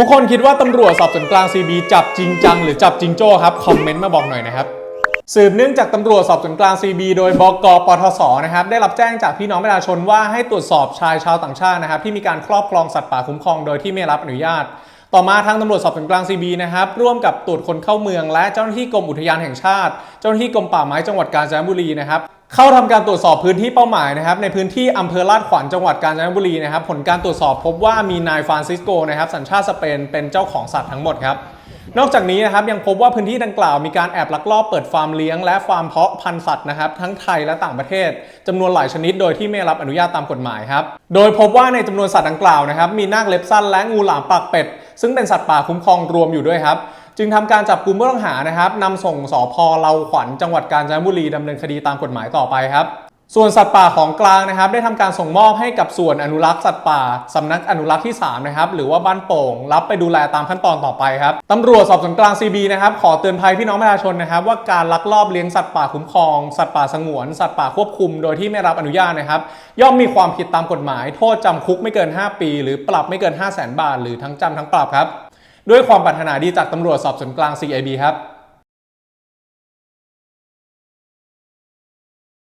ทุกคนคิดว่าตำรวจสอบสวนกลาง CB จับจริงจังหรือจับจริงโจ้ครับ คอมเมนต์มาบอกหน่อยนะครับ สืบเนื่องจากตำรวจสอบสวนกลาง CB โดยบกปทศนะครับได้รับแจ้งจากพี่น้องประชาชนว่าให้ตรวจสอบชายชาวต่างชาตินะครับที่มีการครอบครองสัตว์ป่าคุ้มครองโดยที่ไม่รับอนุญาต ต่อมาทางตำรวจสอบสวนกลาง CB นะครับร่วมกับตรวจคนเข้าเมือง และเจ้าหน้าที่กรมอุทยานแห่งชาติ เจ้าหน้าที่กรมป่าไม้จังหวัดกาญจนบุรีนะครับ เข้าทำการตรวจสอบพื้นที่เป้าหมายนะครับในพื้นที่อำเภอลาดขวัญจังหวัดกาญจนบุรีนะครับผลการตรวจสอบพบว่ามีนายฟรานซิสโกนะครับสัญชาติสเปนเป็นเจ้าของสัตว์ทั้งหมดครับนอกจากนี้นะครับยังพบว่าพื้นที่ดังกล่าวมีการแอบลักลอบเปิดฟาร์มเลี้ยงและฟาร์มเพาะพันธุ์สัตว์นะครับทั้งไทยและต่างประเทศจำนวนหลายชนิดโดยที่ไม่รับอนุญาตตามกฎหมายครับโดยพบว่าในจำนวนสัตว์ดังกล่าวนะครับมีนาคเล็บสั้นและงูหลามปากเป็ด ซึ่งเป็นสัตว์ป่าคุ้มครองรวมอยู่ด้วยครับ จึงทำการจับกลุ่มผู้ต้องหานะครับนำส่งสพเลาขวัญจังหวัดกาญจนบุรีดำเนินคดีตามกฎหมายต่อไปครับ ส่วนสัตว์ป่าของกลางนะครับ ได้ทำการส่งมอบให้กับส่วนอนุรักษ์สัตว์ป่าสำนักอนุรักษ์ที่ 3 นะครับ หรือว่าบ้านโป่ง รับไปดูแลตามขั้นตอนต่อไปครับตำรวจสอบสวนกลาง CB นะครับ ขอเตือนภัยพี่น้องประชาชนนะครับ ว่าการลักลอบเลี้ยงสัตว์ป่าคุ้มครอง สัตว์ป่าสงวน สัตว์ป่าควบคุม โดยที่ไม่รับอนุญาตนะครับ ย่อมมีความผิดตามกฎหมาย โทษจำคุกไม่เกิน 5 ปี หรือปรับไม่เกิน 5 0 0 0 0 0 บาท หรือทั้งจำทั้งปรับครับ ด้วยความปรารถนาดีจากตำรวจสอบสวนกลาง CIB ครับ